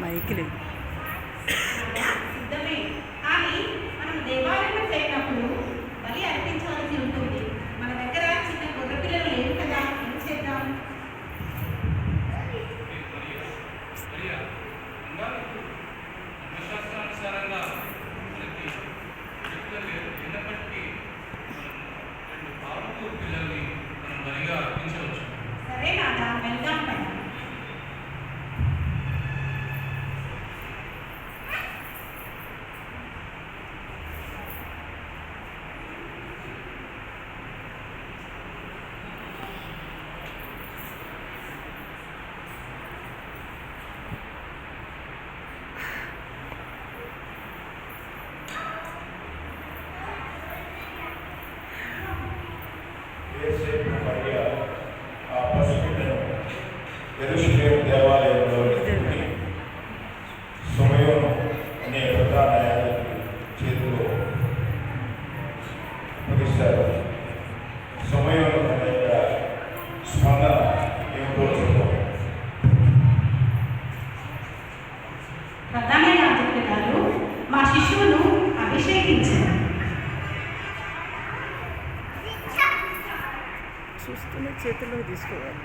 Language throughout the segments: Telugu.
മയക്കിലും యెరూషలేము దేవాలయంలో సమయోను అనే ప్రధాన చేతిలో అప్పగిస్తారు సమయోను తన యొక్క స్పందన ఏమిటో చూద్దాం ప్రధాన యాజకుడు గారు మా శిశువును అభిషేకించారు చూస్తున్న చేతిలో తీసుకోవాలి.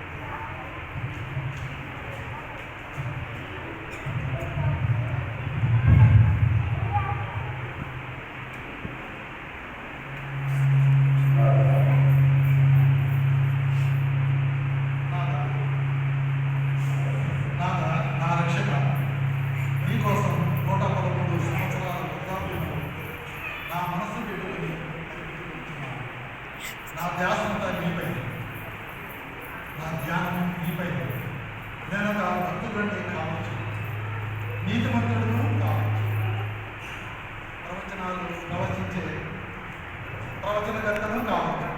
నా ధ్యాసంతా నీపై నా ధ్యానం నీపై నేను ఒక భక్తుడంటే కావచ్చు. నీతిమంతుడును కావచ్చు. ప్రవచనాలు ప్రవచించే ప్రవచనకర్తను కావచ్చు.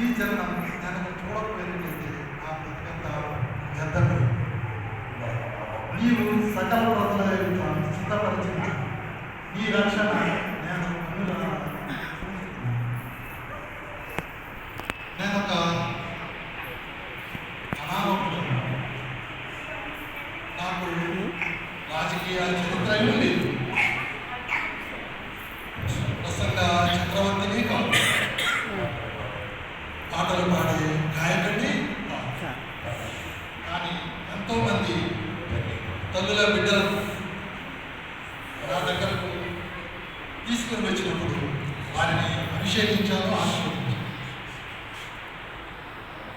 ఈ జననం నేను చూడకపోయినట్లయితే నా బ్రతికంత వ్యర్థమే నీవు సకల ప్రజల సిద్ధపరిచిన ఈ రక్షణ నేను నేను ఒక నాకు రాజకీయ చరిత్ర లేదు ప్రసంగ చక్రవర్తిని కాదు. పాటలు పాడే గాయకుడిని కానీ ఎంతో మంది తల్లుల బిడ్డలు నా దగ్గరకు తీసుకుని వచ్చినప్పుడు వారిని అభిషేకించాలో ఆశీర్వదించాను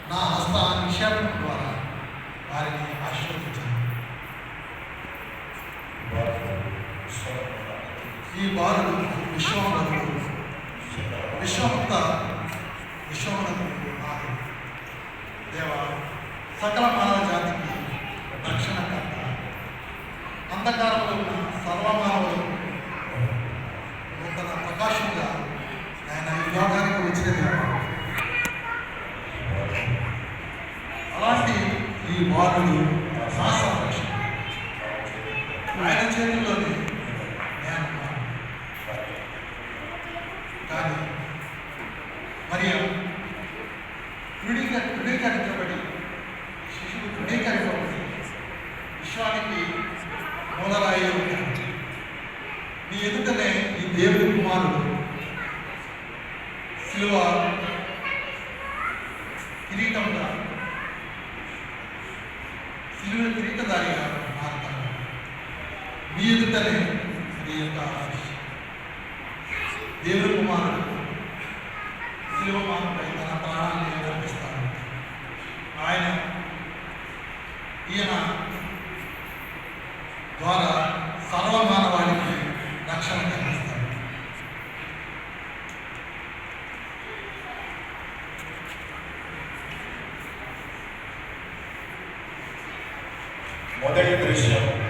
నా హస్త నిక్షేపం ద్వారా వారిని ఆశీర్వదించాను ఈ బాలుడు విశ్వమునకు విశ్వమంత విశ్వమునకు దేవ సకల ఈ బాలుడు ఆయన చేతుల్లోనే నేను కానీ మరి దృఢీకరి దృఢీకరించబడి శిశువు దృఢీకరించబడి విశ్వానికి మూలరాయి నీ ఎదుటనే ఈ దేవుడి కుమారుడు శిలువ కిరీటంగా శిలువ కిరీటదారిగా మారుతాడు మీ ఎదుటనే నీ యొక్క దేవుని కుమారుడు శిలువ మానపై తన ప్రాణాన్ని అర్పిస్తాడు ఆయన ఈయన ద్వారా సర్వమ దృశ్యం